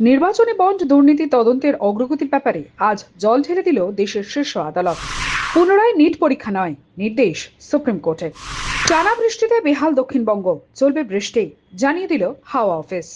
নির্বাচনী বন্ড দুর্নীতি তদন্তের অগ্রগতির ব্যাপারে আজ জল ঢেলে দিল দেশের শীর্ষ আদালত। পুনরায় নিট পরীক্ষা নয়, নির্দেশ সুপ্রিম কোর্টের টানা বৃষ্টিতে বেহাল দক্ষিণবঙ্গ, চলবে বৃষ্টি, জানিয়ে দিল হাওয়া অফিস।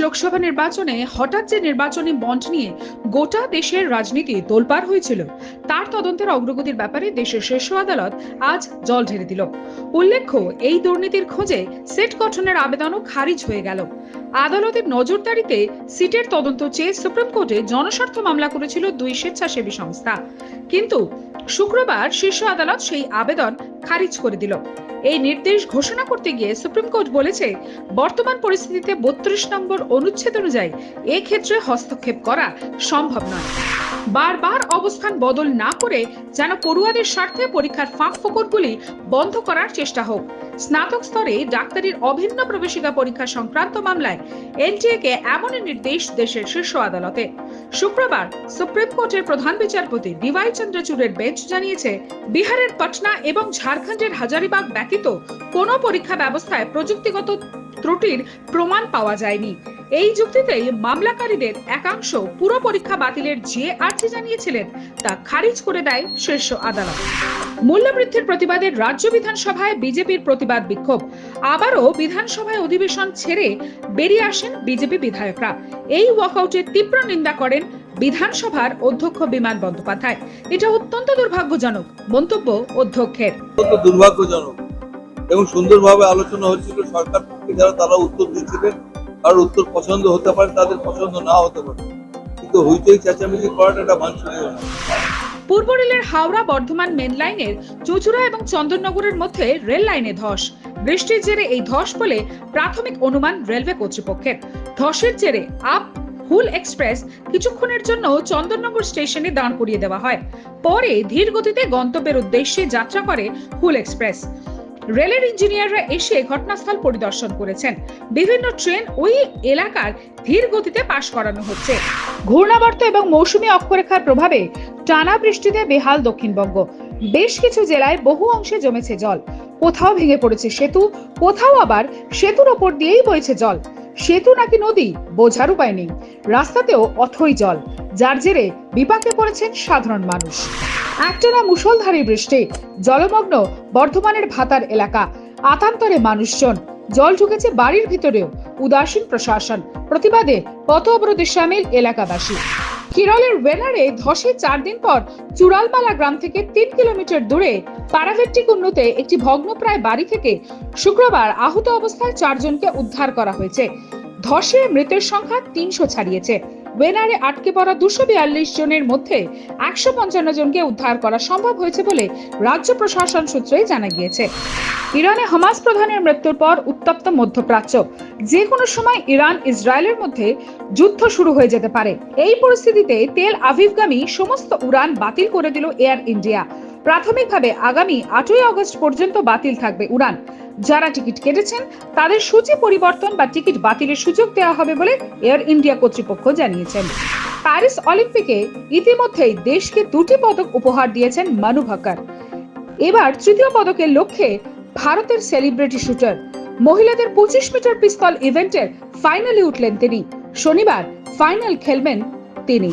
লোকসভা নির্বাচনে হঠাৎ যে নির্বাচনী বন্ড নিয়ে গোটা দেশের রাজনীতি হয়েছিল, তার তদন্তের অগ্রগতির ব্যাপারে দেশের শীর্ষ আদালত আজ জল ঢেলে দিল। উল্লেখ্য, এই দুর্নীতির খোঁজে সেট গঠনের আবেদনও খারিজ হয়ে গেল। আদালতের নজরদারিতে সিটের তদন্ত চেয়ে সুপ্রিম কোর্টে জনস্বার্থ মামলা করেছিল দুই স্বেচ্ছাসেবী সংস্থা। কিন্তু শুক্রবার শীর্ষ আদালত সেই আবেদন খারিজ করে দিল। এই নির্দেশ ঘোষণা করতে গিয়ে সুপ্রিম কোর্ট বলেছে, বর্তমান পরিস্থিতিতে বত্রিশ নম্বর অনুচ্ছেদ অনুযায়ী এক্ষেত্রে হস্তক্ষেপ করা সম্ভব নয়। বারবার অবস্থান বদল না করে যেন পড়ুয়াদের স্বার্থে পরীক্ষার ফাঁক ফোকরগুলি বন্ধ করার চেষ্টা হোক। স্নাতক স্তরে ডাক্তারির অভিন্ন প্রবেশিকা পরীক্ষা সংক্রান্ত মামলায় এনটিএ কে এমনই নির্দেশ দেশের শীর্ষ আদালতে। শুক্রবার সুপ্রিম কোর্টের প্রধান বিচারপতি ডিওয়াই চন্দ্রচূড়ের বেঞ্চ জানিয়েছে, বিহারের পাটনা এবং ঝাড়খণ্ডের হাজারিবাগ ব্যতীত কোনো পরীক্ষা ব্যবস্থায় প্রযুক্তিগত ত্রুটির প্রমাণ পাওয়া যায়নি। এই যুক্তিতেই মামলাকারীদের একাংশ পুরো পরীক্ষা বাতিলের যে আর্জি জানিয়েছিলেন, তা খারিজ করে দেয় শীর্ষ আদালত। মূল্যবৃদ্ধির প্রতিবাদে রাজ্য বিধানসভায় বিজেপির প্রতিবাদ বিক্ষোভ। আবারও বিধানসভায় অধিবেশন ছেড়ে বেরিয়ে আসেন বিজেপি বিধায়করা। এই ওয়াকআউটের তীব্র নিন্দা করেন বিধানসভার অধ্যক্ষ বিমান বন্দ্যোপাধ্যায়। এটা অত্যন্ত দুর্ভাগ্যজনক, মন্তব্য অধ্যক্ষের। দুর্ভাগ্যজনক এবং সুন্দরভাবে আলোচনা হচ্ছিল সরকার পক্ষে, যারা তারা উত্তর দিচ্ছিলেন আর উত্তর পছন্দ হতে পারে, তাদের পছন্দ না হতে পারে। কিন্তু হইচই চেঁচামেচি করাটা এটা বাঞ্ছনীয় না। পূর্ব রেলের হাওড়া বর্ধমান মেন লাইনের চুচুড়া এবং চন্দননগরের মধ্যে রেল লাইনে ধস। বৃষ্টির জেরে এই ধস বলে প্রাথমিক অনুমান রেলওয়ে কর্তৃপক্ষের। ধসের জেরে আপ হুল এক্সপ্রেস কিছুক্ষণের জন্য চন্দননগর স্টেশনে দাঁড় করিয়ে দেওয়া হয়। পরে ধীর গতিতে গন্তব্যের উদ্দেশ্যে যাত্রা করে হুল এক্সপ্রেস। রেলের ইঞ্জিনিয়াররা এসে ঘটনাস্থল পরিদর্শন করেছেন। বিভিন্ন ট্রেন ওই এলাকার ধীর গতিতে পাশ করানো হচ্ছে। ঘূর্ণাবর্ত এবং মৌসুমী অক্ষরেখার প্রভাবে টানা বৃষ্টিতে বেহাল দক্ষিণবঙ্গ। বেশ কিছু জেলায় বহু অংশে জমেছে জল। কোথাও ভেঙে পড়েছে সেতু, কোথাও আবার সেতুর ওপর দিয়েই বইছে জল। সেতু নাকি নদী বোঝার উপায় নেই। রাস্তাতেও অথই জল, যার জেরে বিপাকে পড়েছেন সাধারণ মানুষ। একটানা মুষলধারে বৃষ্টি, জলমগ্ন বর্ধমানের ভাতার এলাকা, আতান্তরে মানুষজন, জল ঢুকেছে বাড়ির ভিতরেও, উদাসীন প্রশাসন, প্রতিবাদে পথ অবরোধে সামিল এলাকাবাসী। কেরলের ওয়েনারে ধসে চার দিন পর চুরালপালা গ্রাম থেকে তিন কিলোমিটার দূরে পারাভেট্টিক উন্নতে একটি ভগ্নপ্রায় বাড়ি থেকে শুক্রবার আহত অবস্থায় চারজনকে উদ্ধার করা হয়েছে। ধসে মৃতের সংখ্যা তিনশো ছাড়িয়েছে। ওয়েনারে আটকে পড়া দুশো বিয়াল্লিশ জনের মধ্যে একশো পঞ্চান্ন জনকে উদ্ধার করা সম্ভব হয়েছে বলে রাজ্য প্রশাসন সূত্রে জানা গিয়েছে। ইরানে হামাস প্রধানের মৃত্যুর পর উত্তপ্ত মধ্যপ্রাচ্য। যে কোনো সময় ইরান ইসরায়েলের মধ্যে যুদ্ধ শুরু হয়ে যেতে পারে। এই পরিস্থিতিতে তেল আভিভগামী সমস্ত উড়ান বাতিল করে দিল এয়ার ইন্ডিয়া। প্রাথমিকভাবে আগামী আটই আগস্ট পর্যন্ত বাতিল থাকবে উড়ান। যারা টিকিট কেটেছেন, তাদের সূচি পরিবর্তন বা টিকিট বাতিলের সুযোগ দেওয়া হবে বলে এয়ার ইন্ডিয়া কর্তৃপক্ষ জানিয়েছেন। প্যারিস অলিম্পিকে ইতিমধ্যেই দেশকে দুটি পদক উপহার দিয়েছেন মানু ভাকার। এবার তৃতীয় পদকের লক্ষ্যে ভারতের সেলিব্রিটি শুটার, মহিলাদের পঁচিশ মিটার পিস্তল ইভেন্টের ফাইনালে উঠলেন তিনি। শনিবার ফাইনাল খেলবেন তিনি।